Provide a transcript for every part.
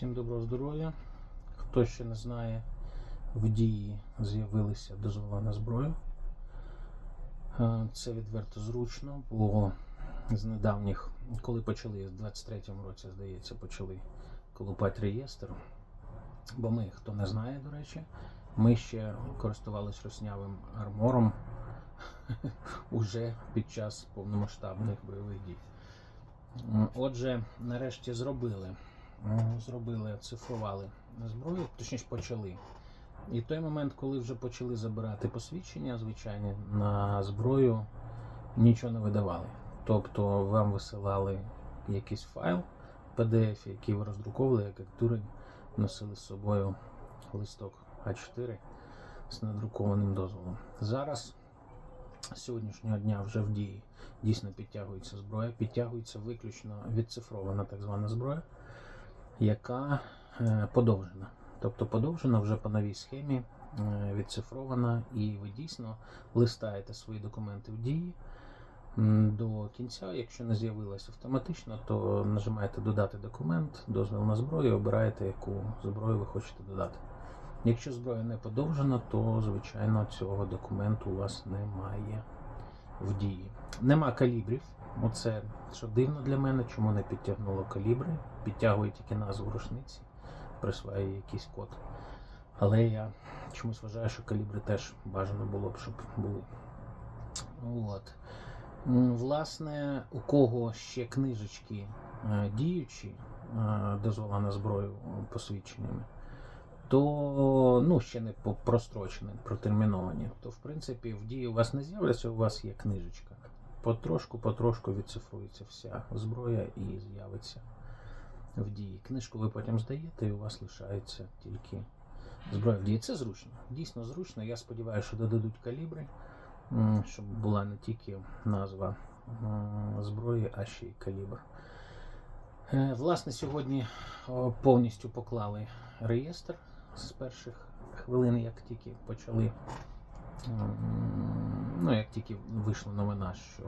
Всім доброго здоров'я. Хто ще не знає, в дії з'явилися дозволи на зброю. Е, Це відверто зручно, бо з недавніх, коли почали, в 23-му році, здається, почали колупати реєстр. Бо ми, хто не знає, до речі, ми ще користувалися роснявим армором уже під час повномасштабних бойових дій. Отже, нарешті зробили. М, Зробили, цифрували зброю, точніше почали. І той момент, коли вже почали забирати посвідчення, звичайні, на зброю нічого не видавали. Тобто вам висилали якийсь файл PDF, який ви роздруковували, як дурень, носили з собою листок А4 з надрукованим дозволом. Зараз з сьогоднішнього дня вже в дії дійсно підтягується зброя, підтягується виключно відцифрована так звана зброя, яка е, подовжена. Тобто подовжена вже по новій схемі, е, відцифрована, і ви дійсно листаєте свої документи в дії. До кінця, якщо не з'явилось автоматично, то нажимаєте додати документ, дозвіл на зброю, обираєте, яку зброю ви хочете додати. Якщо зброя не подовжена, то звичайно цього документу у вас немає в дії. Нема калібрів. Оце що дивно для мене, чому не підтягнуло калібри. Підтягує тільки назву рушниці, присваює якийсь код. Але я чомусь вважаю, що калібри теж бажано було б, щоб були. От. Власне, у кого ще книжечки е, діючі, е, дозвола на зброю посвідченнями, то ну, ще не прострочені, протерміновані, то в принципі в дії у вас не з'являться, у вас є книжечка. Потрошку, потрошку відцифрується вся зброя і з'явиться в дії. Книжку ви потім здаєте, і у вас лишається тільки зброя в дії. Це зручно, дійсно зручно. Я сподіваюся, що додадуть калібри, щоб була не тільки назва зброї, а ще й калібр. Е, Власне, сьогодні повністю поклали реєстр з перших хвилин, як тільки почали. Ну, як тільки вийшла новина, що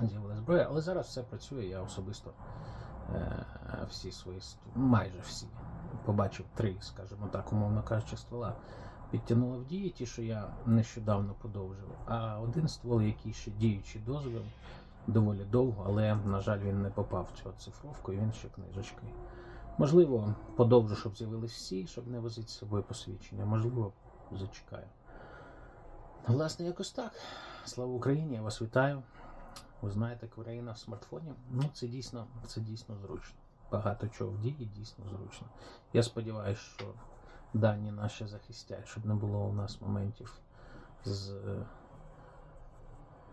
з'явилася зброя, але зараз все працює. Я особисто е, всі свої майже всі побачив три, скажімо так, умовно кажучи, ствола. Підтягнула в дії ті, що я нещодавно подовжив. А один ствол, який ще діючий дозвіл, доволі довго, але, на жаль, він не попав в цю цифровку, і він ще книжечкою. Можливо, подовжу, щоб з'явились всі, щоб не возити з собою посвідчення. Можливо, зачекаю. Власне, якось так. Слава Україні, я вас вітаю. Ви знаєте, Україна в смартфоні. Ну, це дійсно, це дійсно зручно. Багато чого в дії дійсно зручно. Я сподіваюся, що дані наші захистять, щоб не було у нас моментів з,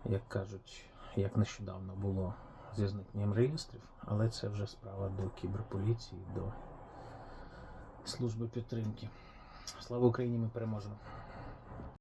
як кажуть, як нещодавно було зі зникненням реєстрів, але це вже справа до кіберполіції, до служби підтримки. Слава Україні, ми переможемо.